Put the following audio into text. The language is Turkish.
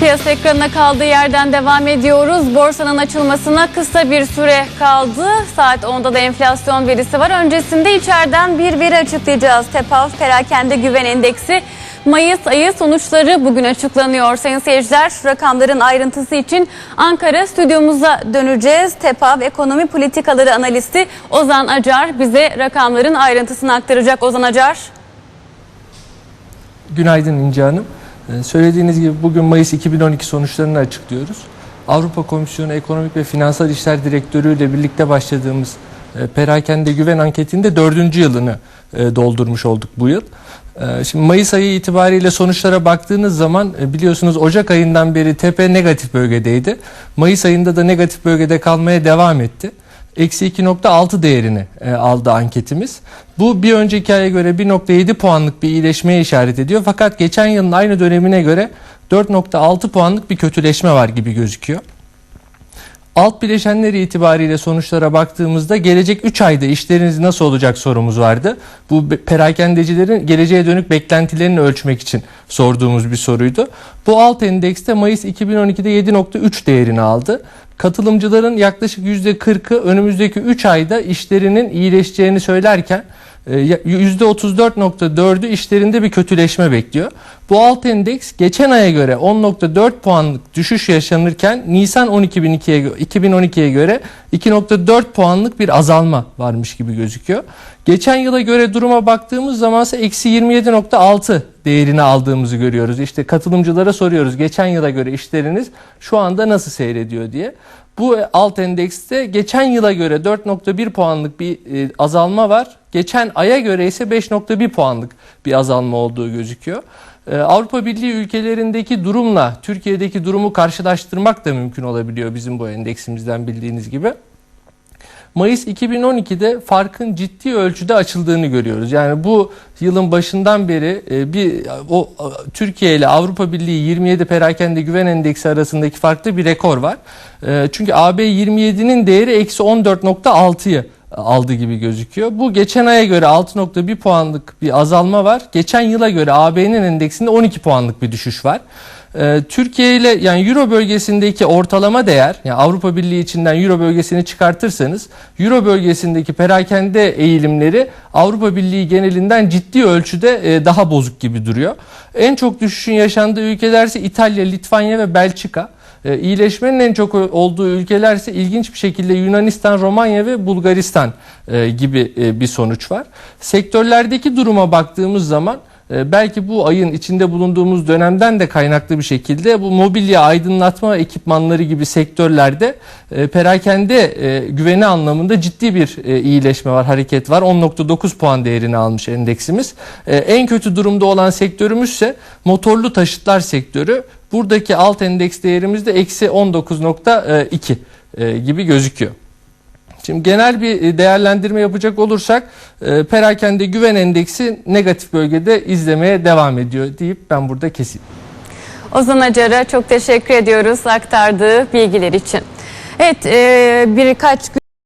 Piyasa ekranına kaldığı yerden devam ediyoruz. Borsanın açılmasına kısa bir süre kaldı. Saat 10'da da enflasyon verisi var. Öncesinde içeriden bir veri açıklayacağız. TEPAV Perakende Güven Endeksi Mayıs ayı sonuçları bugün açıklanıyor. Sayın seyirciler rakamların ayrıntısı için Ankara stüdyomuza döneceğiz. TEPAV Ekonomi Politikaları Analisti Ozan Acar bize rakamların ayrıntısını aktaracak. Ozan Acar. Günaydın İnce Hanım. Ee, Söylediğiniz gibi bugün Mayıs 2012 sonuçlarını açıklıyoruz. Avrupa Komisyonu Ekonomik ve Finansal İşler Direktörü ile birlikte başladığımız e, perakende güven anketinde dördüncü yılını e, doldurmuş olduk bu yıl. E, Şimdi Mayıs ayı itibariyle sonuçlara baktığınız zaman biliyorsunuz Ocak ayından beri tepe negatif bölgedeydi. Mayıs ayında da negatif bölgede kalmaya devam etti. Eksi 2.6 değerini e, aldı anketimiz. Bu bir önceki aya göre 1.7 puanlık bir iyileşmeye işaret ediyor. Fakat geçen yılın aynı dönemine göre 4.6 puanlık bir kötüleşme var gibi gözüküyor. Alt bileşenleri itibariyle sonuçlara baktığımızda gelecek 3 ayda işleriniz nasıl olacak sorumuz vardı. Bu perakendecilerin geleceğe dönük beklentilerini ölçmek için sorduğumuz bir soruydu. Bu alt endekste Mayıs 2012'de 7.3 değerini aldı. Katılımcıların yaklaşık %40'ı önümüzdeki 3 ayda işlerinin iyileşeceğini söylerken %34.4'ü işlerinde bir kötüleşme bekliyor. Bu alt endeks geçen aya göre 10.4 puanlık düşüş yaşanırken Nisan 2012'ye gö- 2012'ye göre 2.4 puanlık bir azalma varmış gibi gözüküyor. Geçen yıla göre duruma baktığımız zaman ise eksi 27.6 değerini aldığımızı görüyoruz. İşte katılımcılara soruyoruz geçen yıla göre işleriniz şu anda nasıl seyrediyor diye. Bu alt endekste geçen yıla göre 4.1 puanlık bir e, azalma var. Geçen aya göre ise 5.1 puanlık bir azalma olduğu gözüküyor. E, Avrupa Birliği ülkelerindeki durumla Türkiye'deki durumu karşılaştırmak da mümkün olabiliyor bizim bu endeksimizden bildiğiniz gibi. Mayıs 2012'de farkın ciddi ölçüde açıldığını görüyoruz. Yani bu yılın başından beri e, bir o Türkiye ile Avrupa Birliği 27 perakende güven endeksi arasındaki farkta bir rekor var. E, Çünkü AB 27'nin değeri eksi 14.6'yı aldı gibi gözüküyor. Bu geçen aya göre 6.1 puanlık bir azalma var. Geçen yıla göre AB'nin endeksinde 12 puanlık bir düşüş var. Ee, Türkiye ile yani Euro bölgesindeki ortalama değer yani Avrupa Birliği içinden Euro bölgesini çıkartırsanız Euro bölgesindeki perakende eğilimleri Avrupa Birliği genelinden ciddi ölçüde e, daha bozuk gibi duruyor. En çok düşüşün yaşandığı ülkeler ise İtalya, Litvanya ve Belçika. E, İyileşmenin en çok olduğu ülkeler ise ilginç bir şekilde Yunanistan, Romanya ve Bulgaristan e, gibi e, bir sonuç var. Sektörlerdeki duruma baktığımız zaman e, belki bu ayın içinde bulunduğumuz dönemden de kaynaklı bir şekilde bu mobilya, aydınlatma ekipmanları gibi sektörlerde e, perakende e, güveni anlamında ciddi bir iyileşme var, hareket var. 10.9 puan değerini almış endeksimiz. En kötü durumda olan sektörümüz ise motorlu taşıtlar sektörü. Buradaki alt endeks değerimiz de eksi 19.2 e, gibi gözüküyor. Şimdi genel bir e, değerlendirme yapacak olursak e, perakende güven endeksi negatif bölgede izlemeye devam ediyor deyip ben burada keseyim. Ozan Acar'a çok teşekkür ediyoruz aktardığı bilgiler için. Evet birkaç gün